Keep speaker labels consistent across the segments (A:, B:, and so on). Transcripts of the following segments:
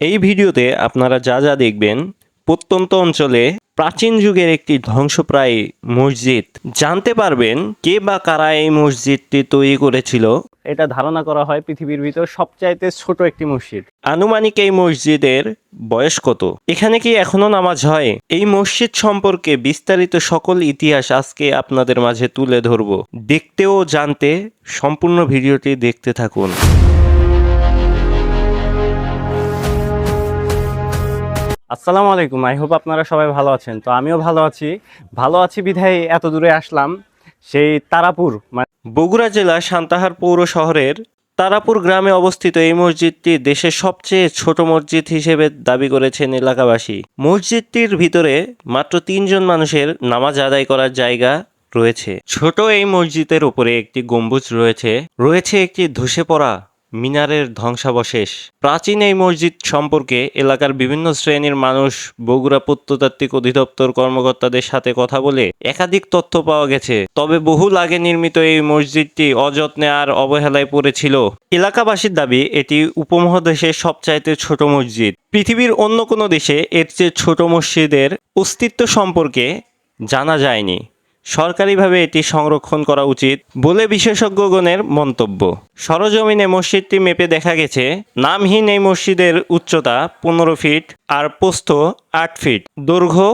A: এই ভিডিওতে আপনারা যা যা দেখবেন প্রত্যন্ত অঞ্চলে প্রাচীন যুগের একটি ধ্বংসপ্রায় মসজিদ। জানতে পারবেন কে বা কারা এই মসজিদটি তৈরি করেছিল। এটা ধারণা করা হয় পৃথিবীর ভিতর সবচাইতে ছোট একটি মসজিদ। আনুমানিক এই মসজিদের বয়স কত? এখানে কি এখনও নামাজ হয়? এই মসজিদ সম্পর্কে বিস্তারিত সকল ইতিহাস আজকে আপনাদের মাঝে তুলে ধরব। দেখতে ও জানতে সম্পূর্ণ ভিডিওটি দেখতে থাকুন। আসসালামু আলাইকুম। আই হোপ আপনারা সবাই ভালো আছেন। তো আমিও ভালো আছি। ভালো আছি বিধায় এত দূরে আসলাম। সেই তারাপুর মানে বগুড়া জেলা সান্তাহার পৌর শহরের তারাপুর গ্রামে অবস্থিত এই মসজিদটি দেশের সবচেয়ে ছোট মসজিদ হিসেবে দাবি করেছেন এলাকাবাসী। মসজিদটির ভিতরে মাত্র তিনজন মানুষের নামাজ আদায় করার জায়গা রয়েছে। ছোট এই মসজিদের উপরে একটি গম্বুজ রয়েছে। রয়েছে একটি ধসে পড়া মিনারের ধ্বংসাবশেষ। প্রাচীন এই মসজিদ সম্পর্কে এলাকার বিভিন্ন শ্রেণির মানুষ, বগুড়া প্রত্নতাত্ত্বিক অধিদপ্তর কর্মকর্তাদের সাথে কথা বলে একাধিক তথ্য পাওয়া গেছে। তবে বহুল আগে নির্মিত এই মসজিদটি অযত্নে আর অবহেলায় পড়েছিল। এলাকাবাসীর দাবি, এটি উপমহাদেশের সবচাইতে ছোট মসজিদ। পৃথিবীর অন্য কোনো দেশে এর চেয়ে ছোট মসজিদের অস্তিত্ব সম্পর্কে জানা যায়নি। সরকারিভাবে এটি সংরক্ষণ করা উচিত বলে বিশেষজ্ঞগণের মন্তব্য। সরজমিনে মসজিদটি মেপে দেখা গেছে, নামহীন এই মসজিদের উচ্চতা পনেরো ফিট আর প্রস্থ আট ফিট, দৈর্ঘ্য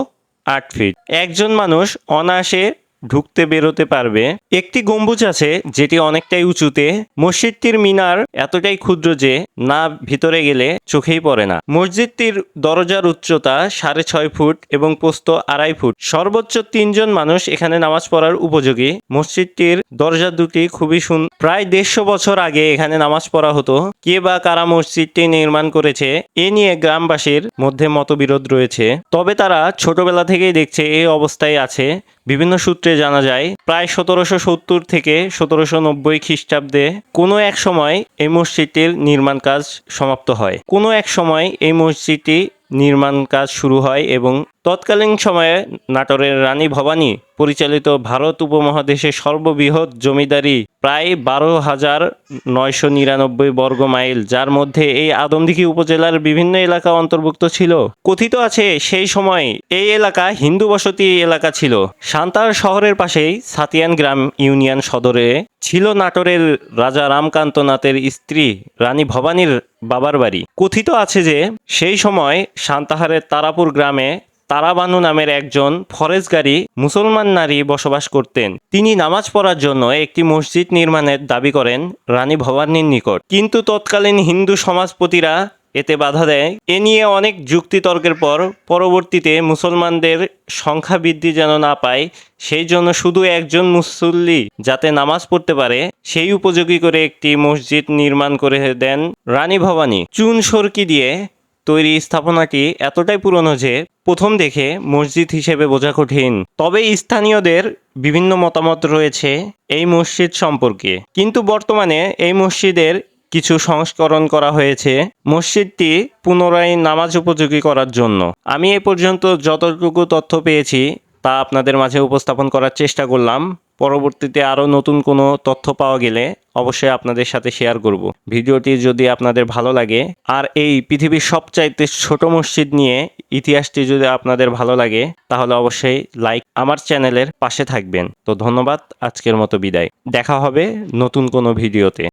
A: আট ফিট। একজন মানুষ অনায়াসে ঢুকতে বেরোতে পারবে। একটি গম্বুজ আছে যেটি অনেকটাই উঁচুতে। মসজিদটির মিনার এতটাই ক্ষুদ্র যে না ভিতরে গেলে চোখেই পড়ে না। মসজিদটির দরজার উচ্চতা সাড়ে ছয় ফুট এবং পোস্ত আড়াই ফুট। সর্বোচ্চ তিনজন মানুষ এখানে নামাজ পড়ার উপযোগী। মসজিদটির দরজা দুটি খুবই সুন প্রায় দেড়শো বছর আগে এখানে নামাজ পড়া হতো। কে বা কারা মসজিদটি নির্মাণ করেছে, এ নিয়ে গ্রামবাসীর মধ্যে মতবিরোধ রয়েছে। তবে তারা ছোটবেলা থেকেই দেখছে এই অবস্থায় আছে। বিভিন্ন সূত্রে জানা যায়, প্রায় সতেরোশো সত্তর থেকে সতেরোশো নব্বই খ্রিস্টাব্দে কোনো এক সময় এই মসজিদটির নির্মাণ কাজ সমাপ্ত হয়। কোনো এক সময় এই মসজিদটি নির্মাণ কাজ শুরু হয় এবং তৎকালীন সময়ে নাটোরের রানী ভবানী পরিচালিত ভারত উপমহাদেশের সর্ববৃহৎ জমিদারি প্রায় বারো হাজার নয়শো নিরানব্বই বর্গ মাইল, যার মধ্যে এই আদমদিঘি উপজেলার বিভিন্ন এলাকা অন্তর্ভুক্ত ছিল। কথিত আছে, সেই সময় এই এলাকা হিন্দু বসতি এলাকা ছিল। সান্তার শহরের পাশেই সাতিয়ান গ্রাম ইউনিয়ন সদরে ছিল নাটোরের রাজা রামকান্ত নাথের স্ত্রী রানী ভবানীর বাবার বাড়ি। কথিত আছে যে, সেই সময় সান্তাহারের তারাপুর গ্রামে তারাবানু নামের একজন ফরেজগারী মুসলমান নারী বসবাস করতেন। তিনি নামাজ পড়ার জন্য একটি মসজিদ নির্মাণের দাবি করেন রানী ভবানীর নিকট। কিন্তু তৎকালীন হিন্দু সমাজপতিরা এতে বাধা দেয়। এ নিয়ে অনেক যুক্তিতর্কের পর পরবর্তীতে মুসলমানদের সংখ্যা বৃদ্ধি যেন না পায়, সেই জন্য শুধু একজন মুসল্লি যাতে নামাজ পড়তে পারে, সেই উপযোগী করে একটি মসজিদ নির্মাণ করে দেন রানী ভবানী। চুন সরকি দিয়ে তৈরি স্থাপনাটি এতটাই পুরনো যে প্রথম দেখে মসজিদ হিসেবে বোঝা কঠিন? তবে স্থানীয়দের বিভিন্ন মতামত রয়েছে এই মসজিদ সম্পর্কে। কিন্তু বর্তমানে এই মসজিদের কিছু সংস্করণ করা হয়েছে মসজিদটি পুনরায় নামাজ উপযোগী করার জন্য। আমি এ পর্যন্ত যতটুকু তথ্য পেয়েছি তা আপনাদের মাঝে উপস্থাপন করার চেষ্টা করলাম। পরবর্তীতে আরও নতুন কোনো তথ্য পাওয়া গেলে অবশ্যই আপনাদের সাথে শেয়ার করব। ভিডিওটি যদি আপনাদের ভালো লাগে, আর এই পৃথিবীর সবচাইতে ছোট মসজিদ নিয়ে ইতিহাসটি যদি আপনাদের ভালো লাগে, তাহলে অবশ্যই লাইক আমার চ্যানেলের পাশে থাকবেন। তো ধন্যবাদ, আজকের মতো বিদায়। দেখা হবে নতুন কোনো ভিডিওতে।